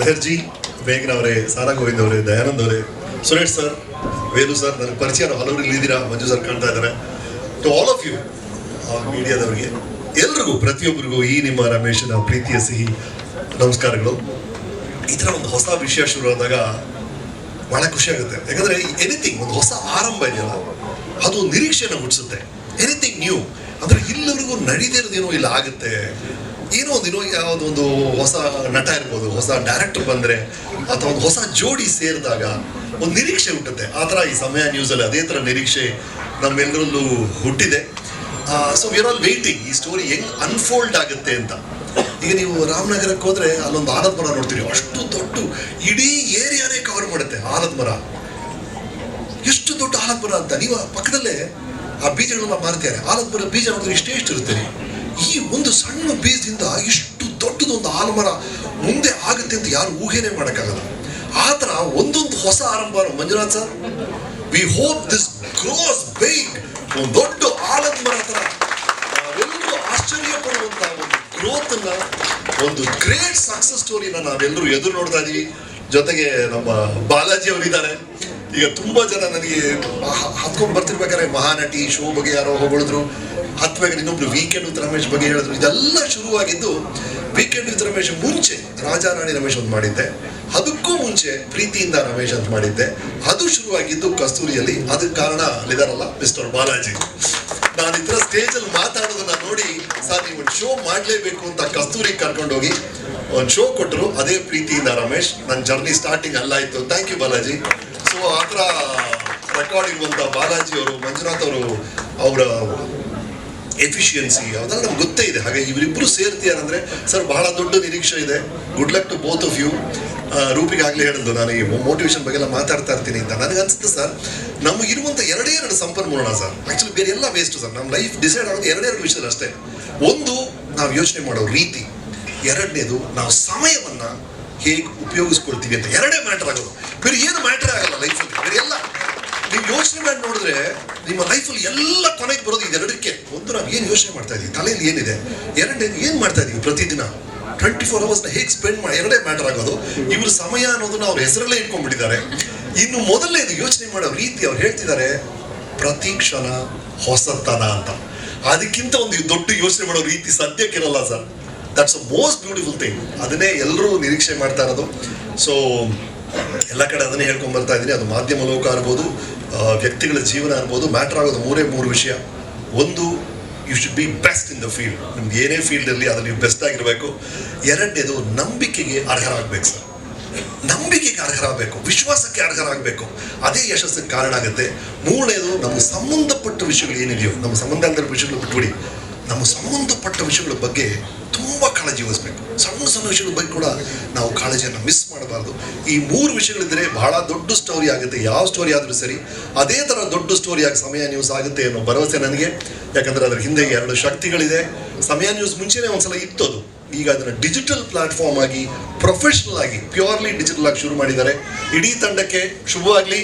ಲಹರ್ಜಿ ಬೇಗನ ಅವರೇ, ಸಾರಾ ಗೋವಿಂದ್ ಅವರೇ, ದಯಾನಂದ್ ಅವರೇ, ಸುರೇಶ್ ಸರ್ ವೇಲು ಸರ್, ನನಗೆ ಪರಿಚಯ ಹಲವರು ಇಲ್ಲಿದ್ದೀರಾ ಮಂಜು ಸರ್ ಕಾಣ್ತಾ ಇದ್ದಾರೆ ಟು ಆಲ್ ಆಫ್ ಯು ಮೀಡಿಯಾದವರಿಗೆ, ಎಲ್ರಿಗೂ, ಪ್ರತಿಯೊಬ್ಬರಿಗೂ ಈ ನಿಮ್ಮ ರಮೇಶನ ಪ್ರೀತಿಯ ಸಿಹಿ, ನಮಸ್ಕಾರಗಳು. ಈ ಥರ ಒಂದು ಹೊಸ ವಿಷಯ ಶುರುವಾದಾಗ ಭಾಳ ಖುಷಿ ಆಗುತ್ತೆ. ಯಾಕಂದ್ರೆ ಎನಿಥಿಂಗ್ ಒಂದು ಹೊಸ ಆರಂಭ ಇದೆಯಲ್ಲ, ಅದು ನಿರೀಕ್ಷೆನ ಹುಟ್ಟಿಸುತ್ತೆ ಎನಿಥಿಂಗ್ ನ್ಯೂ ಅಂದರೆ ಇಲ್ಲಿವರೆಗೂ ನಡೀದಿರೋದೇನೋ ಇಲ್ಲ, ಆಗುತ್ತೆ. ಏನೋ ಒಂದು ಏನೋ ಯಾವುದೋ ಒಂದು ಹೊಸ ನಟ ಇರ್ಬೋದು, ಹೊಸ ಡೈರೆಕ್ಟರ್ ಬಂದ್ರೆ ಅಥವಾ ಒಂದು ಹೊಸ ಜೋಡಿ ಸೇರಿದಾಗ ಒಂದು ನಿರೀಕ್ಷೆ ಹುಟ್ಟುತ್ತೆ. ಆ ಥರ ಈ ಸಮಯ ನ್ಯೂಸಲ್ಲಿ ಅದೇ ಥರ ನಿರೀಕ್ಷೆ ನಮ್ಮೆಲ್ಲರಲ್ಲೂ ಹುಟ್ಟಿದೆ. ಸೊ ವಿರ್ ಆಲ್ ವೇಟಿಂಗ್ ಈ ಸ್ಟೋರಿ ಹೆಂಗ್ ಅನ್ಫೋಲ್ಡ್ ಆಗುತ್ತೆ ಅಂತ. ಈಗ ನೀವು ರಾಮನಗರಕ್ಕೆ ಹೋದ್ರೆ ಅಲ್ಲೊಂದು ಆಲದ ಮರ ನೋಡ್ತೀರಿ. ಅಷ್ಟು ದೊಡ್ಡ, ಇಡೀ ಏರಿಯಾನೇ ಕವರ್ ಮಾಡುತ್ತೆ ಆಲದ ಮರ. ಎಷ್ಟು ದೊಡ್ಡ ಆಲದ ಮರ ಅಂತ. ನೀವು ಪಕ್ಕದಲ್ಲೇ ಆ ಬೀಜಗಳನ್ನ ಮಾರ್ತಾರೆ ಆಲದ ಮರ ಬೀಜ ನೋಡಿದ್ರೆ ಇಷ್ಟೇ ಇಷ್ಟು ಇರುತ್ತೆ. ಈ ಒಂದು ಸಣ್ಣ ಬೀಜದಿಂದ ಇಷ್ಟು ದೊಡ್ಡದೊಂದು ಆಲಮರ ಮುಂದೆ ಆಗುತ್ತೆ ಅಂತ ಯಾರು ಊಹೆನೇ ಮಾಡೋಕ್ಕಾಗಲ್ಲ. ಆ ಥರ ಒಂದೊಂದು ಹೊಸ ಆರಂಭ Manjunath sir. We hope this grows big ಒಂದು ದೊಡ್ಡ ಆಲದ ಮರ ಥರ. ನಾವೆಲ್ಲರೂ ಆಶ್ಚರ್ಯ ಪಡುವಂತ ಒಂದು ಗ್ರೋತ್ ಅನ್ನ, ಒಂದು ಗ್ರೇಟ್ ಸಕ್ಸಸ್ ಸ್ಟೋರಿನ ನಾವೆಲ್ಲರೂ ಎದುರು ನೋಡ್ತಾ ಇದೀವಿ ಜೊತೆಗೆ ನಮ್ಮ ಬಾಲಾಜಿ ಅವರಿದ್ದಾರೆ. ಈಗ ತುಂಬಾ ಜನ ನನಗೆ ಹತ್ಕೊಂಡ್ ಬರ್ತಿರ್ಬೇಕಾದ್ರೆ ಮಹಾನಟಿ ಶೋ ಬಗ್ಗೆ ಯಾರೋ ಹೊಗಳಿದ್ರು. ಹತ್ಬೇಕಾದ್ರೆ ಇನ್ನೊಬ್ರು ವೀಕೆಂಡ್ ವಿತ್ ರಮೇಶ್ ಬಗ್ಗೆ ಹೇಳಿದ್ರು. ಇದೆಲ್ಲ ಶುರುವಾಗಿದ್ದು ವೀಕೆಂಡ್ ವಿತ್ ರಮೇಶ್ ಮುಂಚೆ ರಾಜಾರಾಣಿ ರಮೇಶ್ ಒಂದು ಮಾಡಿದ್ದೆ. ಅದಕ್ಕೂ ಮುಂಚೆ ಪ್ರೀತಿಯಿಂದ ರಮೇಶ್ ಅಂತ ಮಾಡಿದ್ದೆ. ಅದು ಶುರುವಾಗಿದ್ದು ಕಸ್ತೂರಿಯಲ್ಲಿ. ಅದಕ್ಕೆ ಕಾರಣ ಅಲ್ಲಿದಾರಲ್ಲ ಮಿಸ್ಟರ್ ಬಾಲಾಜಿ. ನಾನು ಈ ಥರ ಸ್ಟೇಜ್ ಅಲ್ಲಿ ಮಾತಾಡೋದನ್ನ ನೋಡಿ ಸರ್, ನೀವು ಒಂದು ಶೋ ಮಾಡಲೇಬೇಕು ಅಂತ ಕಸ್ತೂರಿಗೆ ಕರ್ಕೊಂಡೋಗಿ ಒಂದು ಶೋ ಕೊಟ್ಟರು. ಅದೇ ಪ್ರೀತಿಯಿಂದ ರಮೇಶ್, ನನ್ನ ಜರ್ನಿ ಸ್ಟಾರ್ಟಿಂಗ್ ಅಲ್ಲಾಯ್ತು ಥ್ಯಾಂಕ್ ಯು ಬಾಲಾಜಿ. ಸೊ ಆ ಥರ ರೆಕಾರ್ಡ್ ಇರುವಂತ ಬಾಲಾಜಿ ಅವರು, ಮಂಜುನಾಥ್ ಅವರು, ಅವರ ಎಫಿಷಿಯನ್ಸಿ ಅದೆಲ್ಲ ನಮ್ಗೆ ಗೊತ್ತೇ ಇದೆ. ಹಾಗೆ ಇವರಿಬ್ಬರು ಸೇರ್ತೀಯಾರಂದ್ರೆ ಸರ್, ಬಹಳ ದೊಡ್ಡ ನಿರೀಕ್ಷೆ ಇದೆ. Good luck to both of you ರೂಪಿಗೆ ಆಗ್ಲಿ ಹೇಳಿದ್ದು ನಾನು ಈ ಮೋಟಿವೇಶನ್ ಬಗ್ಗೆ ಎಲ್ಲ ಮಾತಾಡ್ತಾ ಇರ್ತೀನಿ ಅಂತ. ನನಗೆ ಅನ್ಸುತ್ತೆ, ಸರ್ ನಮಗಿರುವಂಥ ಎರಡೇ ಎರಡು ಸಂಪನ್ಮೂಲ ಸರ್. ಆ್ಯಕ್ಚುಲಿ ಬೇರೆ ಎಲ್ಲ ವೇಸ್ಟ್ ಸರ್. ನಮ್ಮ ಲೈಫ್ ಡಿಸೈಡ್ ಆಗೋದು ಎರಡೇ ಎರಡು ಅಷ್ಟೇ. ಒಂದು, ನಾವು ಯೋಚನೆ ಮಾಡೋ ರೀತಿ. ಎರಡನೇದು, ನಾವು ಸಮಯವನ್ನ ಹೇಗೆ ಉಪಯೋಗಿಸ್ಕೊಳ್ತೀವಿ ಅಂತ. ಎರಡೇ ಮ್ಯಾಟರ್ ಆಗೋದು. ಬೇರೆ ಏನು ಮ್ಯಾಟರ್ ಆಗಲ್ಲ ಲೈಫಲ್ಲಿ ಬೇರೆ ಎಲ್ಲ ನೀವು ಯೋಚನೆ ಮಾಡಿ ನೋಡಿದ್ರೆ ನಿಮ್ಮ ಲೈಫಲ್ಲಿ ಎಲ್ಲ ಕೊನೆಗೆ ಬರೋದು ಇದೆರಡಕ್ಕೆ ಒಂದು ನಾವು ಏನು ಯೋಚನೆ ಮಾಡ್ತಾ ಇದೀವಿ? ತಲೆಯಲ್ಲಿ ಏನಿದೆ? ಎರಡನೇದು ಏನು ಮಾಡ್ತಾ ಇದ್ದೀವಿ ಪ್ರತಿದಿನ? ಟ್ವೆಂಟಿ ಫೋರ್ ಅವರ್ಸ್ನ ಹೇಗೆ ಸ್ಪೆಂಡ್ ಮಾಡಿ ಎರಡೇ ಮ್ಯಾಟರ್ ಆಗೋದು? ಇವ್ರ ಸಮಯ ಅನ್ನೋದನ್ನ ಅವ್ರ ಹೆಸರಲ್ಲೇ ಇಟ್ಕೊಂಡ್ಬಿಟ್ಟಿದ್ದಾರೆ. ಇನ್ನು ಮೊದಲನೇದು ಯೋಚನೆ ಮಾಡೋ ರೀತಿ ಅವ್ರು ಹೇಳ್ತಿದ್ದಾರೆ ಪ್ರತಿ ಕ್ಷಣ ಹೊಸತನ ಅಂತ. ಅದಕ್ಕಿಂತ ಒಂದು ದೊಡ್ಡ ಯೋಚನೆ ಮಾಡೋ ರೀತಿ ಸದ್ಯಕ್ಕಿರಲ್ಲ sir. That's a most beautiful thing ಅದನ್ನೇ ಎಲ್ಲರೂ ನಿರೀಕ್ಷೆ ಮಾಡ್ತಾ ಇರೋದು. ಸೊ ಎಲ್ಲ ಕಡೆ ಅದನ್ನೇ ಹೇಳ್ಕೊಂಡು ಬರ್ತಾ ಇದ್ದೀನಿ. ಅದು ಮಾಧ್ಯಮ ಲೋಕ ಇರ್ಬೋದು ವ್ಯಕ್ತಿಗಳ ಜೀವನ ಇರ್ಬೋದು ಮ್ಯಾಟರ್ ಆಗೋದು ಮೂರೇ ಮೂರು ವಿಷಯ. ಒಂದು you should be best in the field ನಿಮ್ಗೆ ಏನೇ ಫೀಲ್ಡ್ ಇರಲಿ ಅದು ನೀವು ಬೆಸ್ಟ್ ಆಗಿರಬೇಕು. ಎರಡನೇದು, ನಂಬಿಕೆಗೆ ಅರ್ಹರಾಗಬೇಕು ಸರ್. ನಂಬಿಕೆಗೆ ಅರ್ಹರಾಗಬೇಕು. ವಿಶ್ವಾಸಕ್ಕೆ ಅರ್ಹರಾಗಬೇಕು. ಅದೇ ಯಶಸ್ಸಿಗೆ ಕಾರಣ ಆಗುತ್ತೆ ಮೂರನೇದು ನಮ್ಮ ಸಂಬಂಧಪಟ್ಟ ವಿಷಯಗಳು ಏನಿದೆಯೋ ನಮ್ಮ ಸಂಬಂಧ ಅಂದ್ರೆ ವಿಷಯಗಳು ಬಿಟ್ಬಿಡಿ. ನಮ್ಮ ಸಂಬಂಧಪಟ್ಟ ವಿಷಯಗಳ ಬಗ್ಗೆ ತುಂಬ ಕಾಳಜಿ ವಹಿಸ್ಬೇಕು. ಸಣ್ಣ ಸಣ್ಣ ವಿಷಯಗಳ ಬಗ್ಗೆ ಕೂಡ ನಾವು ಕಾಳಜಿಯನ್ನು ಮಿಸ್ ಮಾಡಬಾರ್ದು. ಈ ಮೂರು ವಿಷಯಗಳಿದ್ರೆ ಬಹಳ ದೊಡ್ಡ ಸ್ಟೋರಿ ಆಗುತ್ತೆ. ಯಾವ ಸ್ಟೋರಿ ಆದರೂ ಸರಿ, ಅದೇ ಥರ ದೊಡ್ಡ ಸ್ಟೋರಿಯಾಗಿ ಸಮಯ ನ್ಯೂಸ್ ಆಗುತ್ತೆ ಅನ್ನೋ ಭರವಸೆ ನನಗೆ. ಯಾಕಂದರೆ ಅದರ ಹಿಂದೆ ಎರಡು ಶಕ್ತಿಗಳಿದೆ. ಸಮಯ ನ್ಯೂಸ್ ಮುಂಚೆನೇ ಒಂದ್ಸಲ ಇತ್ತು ಅದು. ಈಗ ಅದನ್ನು ಡಿಜಿಟಲ್ ಪ್ಲಾಟ್ಫಾರ್ಮ್ ಆಗಿ ಪ್ರೊಫೆಷನಲ್ ಆಗಿ ಪ್ಯೂರ್ಲಿ ಡಿಜಿಟಲ್ ಆಗಿ ಶುರು ಮಾಡಿದ್ದಾರೆ. ಇಡೀ ತಂಡಕ್ಕೆ ಶುಭವಾಗ್ಲಿ.